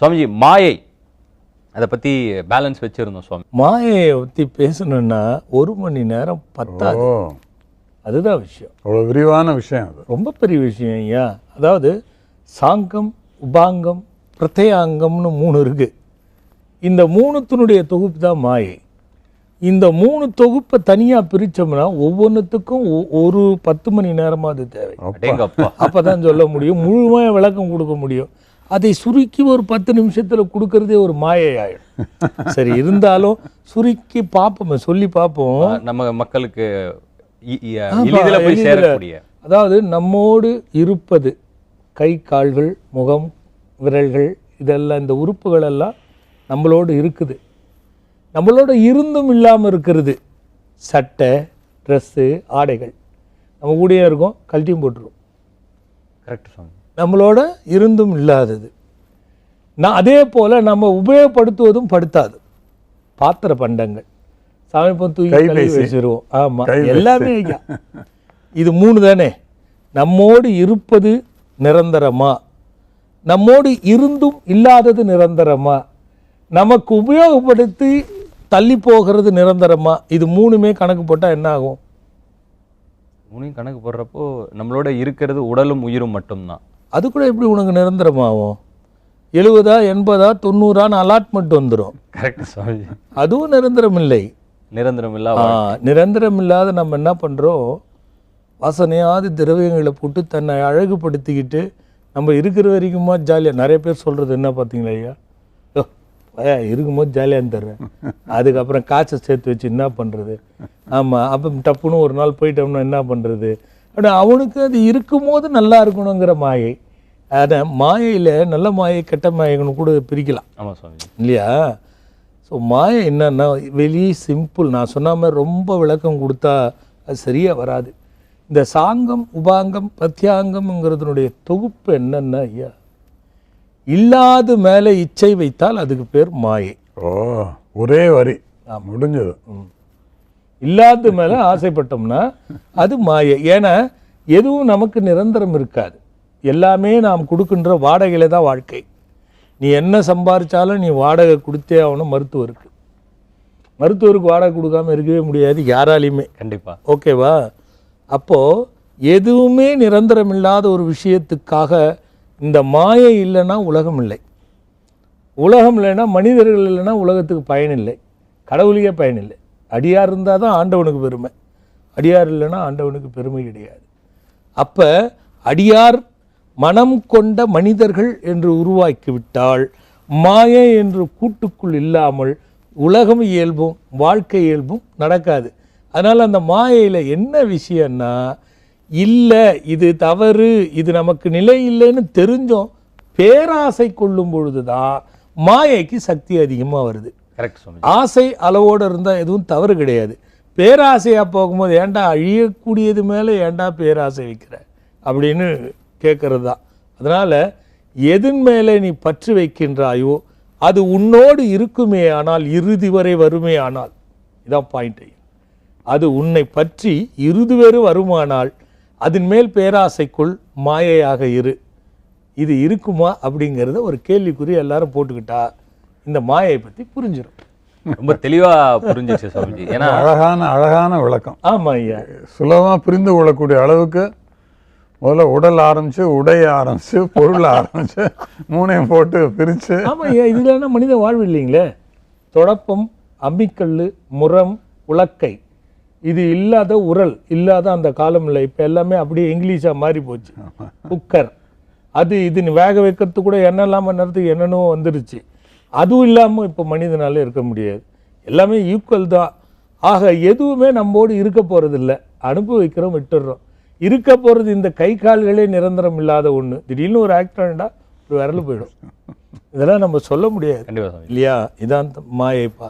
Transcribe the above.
சுவாமிஜி மாயை. அதை பத்தி பேலன்ஸ் வச்சிருந்தோம் சுவாமி. மாயையை பற்றி பேசணுன்னா ஒரு மணி நேரம் பத்தாது. அதுதான் விஷயம். அவ்வளோ விரிவான விஷயம் அது. ரொம்ப பெரிய விஷயம் ஐயா. அதாவது சாங்கம் உபாங்கம் பிரத்யாங்கம்னு மூணு இருக்கு. இந்த மூணுத்தினுடைய தொகுப்பு தான் மாயை. இந்த மூணு தொகுப்பை தனியாக பிரித்தோம்னா ஒவ்வொன்றுத்துக்கும் ஒ- ஒரு பத்து மணி நேரமாக அது தேவை. அப்போ. தான் சொல்ல முடியும். முழுமையாக விளக்கம் கொடுக்க முடியும். அதை சுருக்கி ஒரு பத்து நிமிஷத்தில் கொடுக்கறதே ஒரு மாயை ஆயிடும் சரி இருந்தாலும் சுருக்கி பார்ப்போம் சொல்லி பார்ப்போம். நம்ம மக்களுக்கு அதாவது நம்மோடு இருப்பது கை கால்கள் முகம் விரல்கள் இதெல்லாம் இந்த உறுப்புகள் எல்லாம் நம்மளோடு இருக்குது. நம்மளோட இருந்தும் இல்லாமல் இருக்கிறது சட்டை ட்ரெஸ்ஸு ஆடைகள். நம்ம கூடயே இருக்கோம் கழட்டியும் போட்டுருவோம். கரெக்ட் சுவாமி. நம்மளோட இருந்தும் இல்லாதது. நான் அதே போல் நம்ம உபயோகப்படுத்துவதும் படுத்தாது. பாத்திர பண்டங்கள். சமைப்பம் தூக்கி கழுவி. வச்சிருவோம். ஆமாம். எல்லாமே இது மூணு தானே? நம்மோடு இருப்பது நிரந்தரமா? நம்மோடு இருந்தும் இல்லாதது நிரந்தரமா? நமக்கு உபயோகப்படுத்தி தள்ளி போகிறது நிரந்தரமா? இது மூணுமே கணக்கு போட்டால் என்ன ஆகும்? மூணையும் கணக்கு போடுறப்போ நம்மளோட இருக்கிறது உடலும் உயிரும் மட்டும்தான். அது கூட எப்படி உனக்கு நிரந்தரமாகும்? எழுபதா எண்பதா தொண்ணூறான்னு அலாட்மெண்ட் வந்துடும் கரெக்ட் அதுவும் நிரந்தரம் இல்லை நிரந்தரம் இல்ல ஆ, நிரந்தரம் இல்லாத நம்ம என்ன பண்ணுறோம் வாசனையாவது திரவியங்களை போட்டு தன்னை அழகுபடுத்திக்கிட்டு நம்ம இருக்கிற வரைக்குமா ஜாலியாக நிறைய பேர் சொல்கிறது என்ன பார்த்தீங்களா ஐயா? யோ, பையா இருக்கும்போது ஜாலியாக தர்றேன். அதுக்கப்புறம் காசை சேர்த்து வச்சு என்ன பண்ணுறது ஆமாம் அப்போ டப்புன்னு ஒரு நாள் போயிட்டோம்னா என்ன பண்ணுறது அப்படி அவனுக்கு அது இருக்கும்போது நல்லா இருக்கணுங்கிற மாயை. அதை மாயையில் நல்ல மாயை கெட்ட மாயைன்னு கூட பிரிக்கலாம். ஆமா சுவாமிஜி இல்லையா? ஸோ மாயை என்னன்னா வெளி சிம்பிள் நான் சொன்ன மாதிரி ரொம்ப விளக்கம் கொடுத்தா அது சரியாக வராது. இந்த சாங்கம் உபாங்கம் பிரத்யாங்கம்ங்கிறதுனுடைய தொகுப்பு என்னன்னா ஐயா இல்லாத மேலே இச்சை வைத்தால் அதுக்கு பேர் மாயை. ஓ ஒரே வரி. முடிஞ்சது. இல்லாத மேலே ஆசைப்பட்டோம்னா அது மாயை. ஏன்னா எதுவும் நமக்கு நிரந்தரம் இருக்காது. எல்லாமே நாம் கொடுக்கின்ற வாடகையில தான் வாழ்க்கை. நீ என்ன சம்பாரிச்சாலும் நீ வாடகை கொடுத்தே ஆகணும் மருத்துவருக்கு. மருத்துவருக்கு வாடகை கொடுக்காம இருக்கவே முடியாது யாராலையுமே. கண்டிப்பா. ஓகேவா? அப்போது எதுவுமே நிரந்தரம் இல்லாத ஒரு விஷயத்துக்காக இந்த மாயை இல்லைன்னா உலகம் இல்லை. உலகம் இல்லைன்னா மனிதர்கள் இல்லைன்னா உலகத்துக்கு பயன் இல்லை. கடவுளுக்கே பயன் இல்லை. அடியார் இருந்தால் தான் ஆண்டவனுக்கு பெருமை. அடியார் இல்லைன்னா ஆண்டவனுக்கு பெருமை கிடையாது. அப்போ அடியார் மனம் கொண்ட மனிதர்கள் என்று உருவாக்கிவிட்டால் மாயை என்று கூட்டுக்குள் இல்லாமல் உலகம் இயல்பும் வாழ்க்கை இயல்பும் நடக்காது. அதனால் அந்த மாயையில் என்ன விஷயம்னா இல்லை இது தவறு இது நமக்கு நிலை இல்லைன்னு தெரிஞ்சோம் பேராசை கொள்ளும் பொழுது தான் மாயைக்கு சக்தி அதிகமாக வருது. கரெக்ட் ஆசை அளவோடு இருந்தால் எதுவும் தவறு கிடையாது. பேராசையாக போகும்போது ஏன்டா அழியக்கூடியது மேலே ஏன்டா பேராசை வைக்கிற? அப்படின்னு கேட்கறது தான். அதனால் எதன் மேலே நீ பற்று வைக்கின்றாயோ அது உன்னோடு இருக்குமே ஆனால் இறுதி வரை வருமே ஆனால். இதான் பாயிண்ட் அது உன்னை பற்றி இறுதி வரை வருமானால் அதன் மேல் பேராசைக்குள் மாயையாக இரு. இது இருக்குமா அப்படிங்கிறத ஒரு கேள்விக்குறி எல்லாரும் போட்டுக்கிட்டா இந்த மாயை பற்றி புரிஞ்சிடும் ரொம்ப தெளிவா புரிஞ்சிச்சு சுவாமிஜி. ஏன்னா அழகான அழகான விளக்கம். ஆமா ஐயா சுலபமாக புரிந்து கொள்ளக்கூடிய அளவுக்கு முதல்ல உடல் ஆரம்பிச்சு உடைய ஆரம்பிச்சு பொருள் ஆரம்பிச்சு மூணையும் போட்டு பிரித்து ஆமா ஐயா இதுல மனித வாழ்வு இல்லைங்களே? தொடப்பம் அம்மிக்கல் முரம் உலக்கை. இது இல்லாத உரல் இல்லாத அந்த காலம் இல்லை. இப்போ எல்லாமே அப்படியே இங்கிலீஷாக மாறி போச்சு. குக்கர். அது இது வேக வைக்கிறதுக்கு கூட இல்லாமல் நேரத்துக்கு என்னென்னோ வந்துருச்சு. அதுவும் இல்லாமல் இப்போ மனிதனால இருக்க முடியாது. எல்லாமே ஈக்குவல் தான். ஆக எதுவுமே நம்மோடு இருக்க போகிறதில்ல அனுபவிக்கிறோம் விட்டுடுறோம் இருக்க போகிறது இந்த கை கால்களே நிரந்தரம் இல்லாத ஒன்று திடீர்னு ஒரு ஆக்சிடெண்ட்டாக ஒரு விரல் போயிடும். இதெல்லாம் நம்ம சொல்ல முடியாது. இல்லையா? இதான் மாயைப்பா